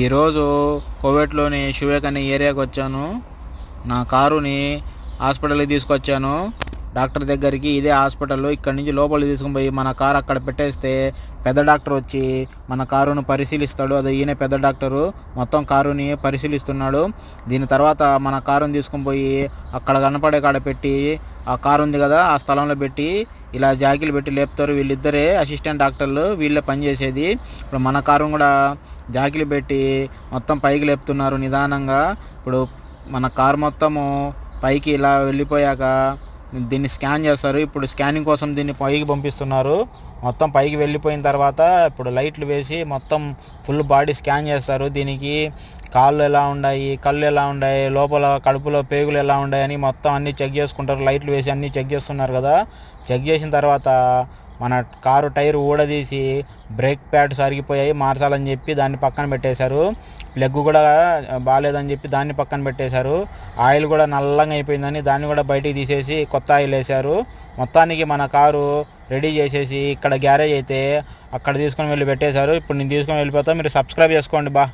ఈరోజు కోవేట్లోని శివేక్ అనే ఏరియాకి వచ్చాను నా కారుని హాస్పిటల్కి తీసుకొచ్చాను. డాక్టర్ దగ్గరికి ఇదే హాస్పిటల్ ఇక్కడి నుంచి లోపలికి తీసుకుని పోయి మన కారు అక్కడ పెట్టేస్తే పెద్ద డాక్టర్ వచ్చి మన కారును పరిశీలిస్తాడు. అది ఈయన పెద్ద డాక్టరు. మొత్తం కారుని పరిశీలిస్తున్నాడు. దీని తర్వాత మన కారుని తీసుకుని పోయి అక్కడ కనపడే కాడ పెట్టి ఆ కారు ఉంది కదా ఆ స్థలంలో పెట్టి ఇలా జాకీలు పెట్టి లేపుతారు. వీళ్ళిద్దరే అసిస్టెంట్ డాక్టర్లు. వీళ్ళే పనిచేసేది ఇప్పుడు మన కారు కూడా జాకీలు పెట్టి మొత్తం పైకి లేపుతున్నారు నిదానంగా. ఇప్పుడు మన కారు మొత్తము పైకి ఇలా వెళ్ళిపోయాక దీన్ని స్కాన్ చేస్తారు. ఇప్పుడు స్కానింగ్ కోసం దీన్ని పైకి పంపిస్తున్నారు. మొత్తం పైకి వెళ్ళిపోయిన తర్వాత ఇప్పుడు లైట్లు వేసి మొత్తం ఫుల్ బాడీ స్కాన్ చేస్తారు. దీనికి కాళ్ళు ఎలా ఉన్నాయి కళ్ళు ఎలా ఉన్నాయి లోపల కడుపులో పేగులు ఎలా ఉన్నాయని మొత్తం అన్నీ చెక్ చేసుకుంటారు. లైట్లు వేసి అన్నీ చెక్ చేస్తున్నారు కదా. చెక్ చేసిన తర్వాత మన కారు టైర్ ఊడదీసి బ్రేక్ ప్యాడ్ సరిగిపోయాయి మార్చాలని చెప్పి దాన్ని పక్కన పెట్టేశారు. ప్లగ్ కూడా బాగాలేదని చెప్పి దాన్ని పక్కన పెట్టేశారు. ఆయిల్ కూడా నల్లంగా అయిపోయిందని దాన్ని కూడా బయటికి తీసేసి కొత్త ఆయిల్ వేశారు. మొత్తానికి మన కారు రెడీ చేసేసి ఇక్కడ గ్యారేజ్ అయితే అక్కడ తీసుకొని వెళ్ళి పెట్టేశారు. ఇప్పుడు నేను తీసుకొని వెళ్ళిపోతా మీరు సబ్స్క్రైబ్ చేసుకోండి బా.